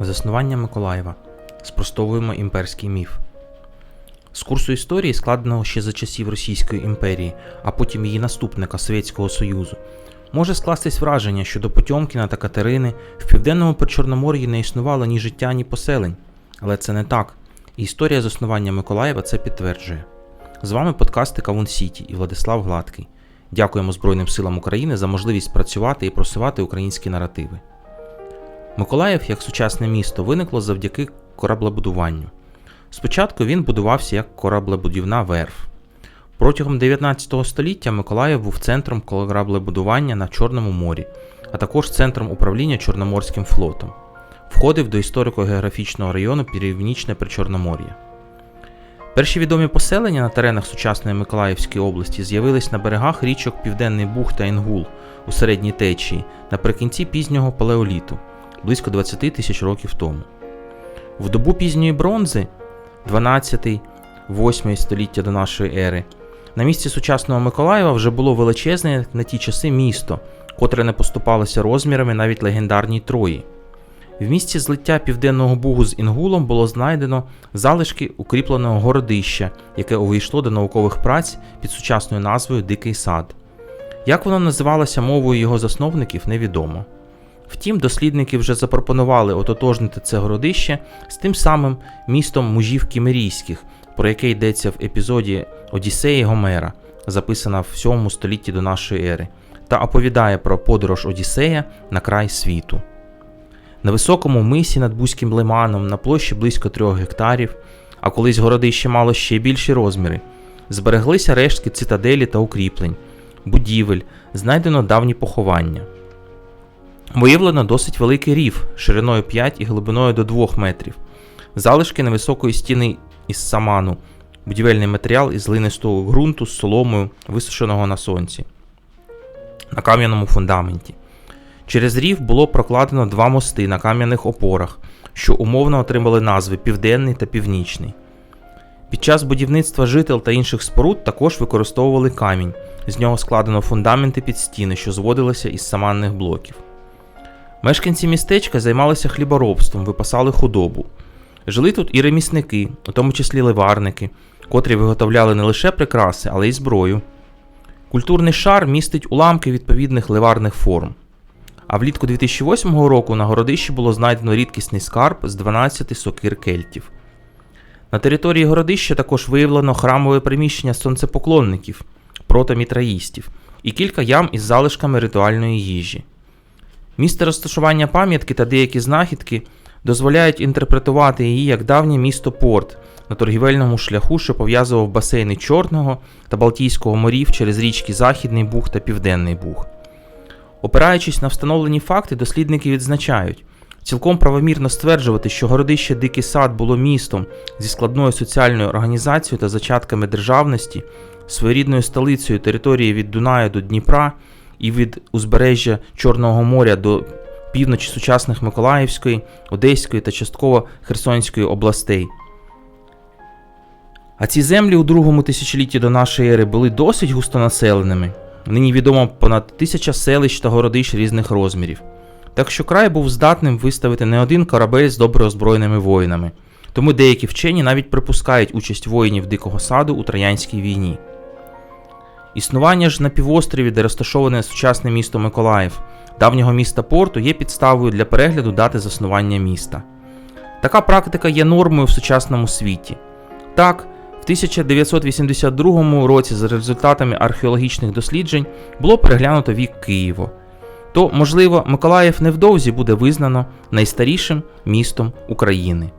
Заснування Миколаєва. Спростовуємо імперський міф. З курсу історії, складеного ще за часів Російської імперії, а потім її наступника Совєтського Союзу, може скластись враження, що до Потьомкіна та Катерини в південному Причорномор'ї не існувало ні життя, ні поселень. Але це не так. І історія заснування Миколаєва це підтверджує. З вами подкасти Кавун Сіті і Владислав Гладкий. Дякуємо Збройним силам України за можливість працювати і просувати українські наративи. Миколаїв як сучасне місто виникло завдяки кораблебудуванню. Спочатку він будувався як кораблебудівна верф. Протягом 19 століття Миколаїв був центром кораблебудування на Чорному морі, а також центром управління Чорноморським флотом. Входив до історико-географічного району Північне Причорномор'я. Перші відомі поселення на теренах сучасної Миколаївської області з'явились на берегах річок Південний Буг та Інгул у середній течії наприкінці пізнього палеоліту, близько 20 тисяч років тому. В добу пізньої бронзи, 12-8 століття до нашої ери, на місці сучасного Миколаєва вже було величезне на ті часи місто, котре не поступалося розмірами навіть легендарній Трої. В місці злиття Південного Бугу з Інгулом було знайдено залишки укріпленого городища, яке увійшло до наукових праць під сучасною назвою Дикий сад. Як воно називалося мовою його засновників, невідомо. Втім, дослідники вже запропонували ототожнити це городище з тим самим містом мужів кімерійських, про яке йдеться в епізоді Одіссеї Гомера, записана в 7 столітті до нашої ери, та оповідає про подорож Одіссея на край світу. На високому мисі над Бузьким лиманом на площі близько 3 гектарів, а колись городище мало ще більші розміри, збереглися рештки цитаделі та укріплень, будівель, знайдено давні поховання. Виявлено досить великий рів шириною 5 і глибиною до 2 метрів, залишки невисокої стіни із саману, будівельний матеріал із глинистого ґрунту з соломою, висушеного на сонці, на кам'яному фундаменті. Через рів було прокладено два мости на кам'яних опорах, що умовно отримали назви Південний та Північний. Під час будівництва жител та інших споруд також використовували камінь, з нього складено фундаменти під стіни, що зводилися із саманних блоків. Мешканці містечка займалися хліборобством, випасали худобу. Жили тут і ремісники, у тому числі ливарники, котрі виготовляли не лише прикраси, але й зброю. Культурний шар містить уламки відповідних ливарних форм. А влітку 2008 року на городищі було знайдено рідкісний скарб з 12 сокир кельтів. На території городища також виявлено храмове приміщення сонцепоклонників, протомітраїстів і кілька ям із залишками ритуальної їжі. Місце розташування пам'ятки та деякі знахідки дозволяють інтерпретувати її як давнє місто Порт на торгівельному шляху, що пов'язував басейни Чорного та Балтійського морів через річки Західний Буг та Південний Буг. Опираючись на встановлені факти, дослідники відзначають, цілком правомірно стверджувати, що городище Дикий Сад було містом зі складною соціальною організацією та зачатками державності, своєрідною столицею території від Дунаю до Дніпра і від узбережжя Чорного моря до півночі сучасних Миколаївської, Одеської та частково Херсонської областей. А ці землі у другому тисячолітті до нашої ери були досить густонаселеними. Нині відомо понад тисяча селищ та городищ різних розмірів. Так що край був здатним виставити не один корабель з добре озброєними воїнами, тому деякі вчені навіть припускають участь воїнів Дикого саду у Троянській війні. Існування ж на півострові, де розташоване сучасне місто Миколаїв, давнього міста порту, є підставою для перегляду дати заснування міста. Така практика є нормою в сучасному світі. Так, в 1982 році, за результатами археологічних досліджень, було переглянуто вік Києва. То, можливо, Миколаїв невдовзі буде визнано найстарішим містом України.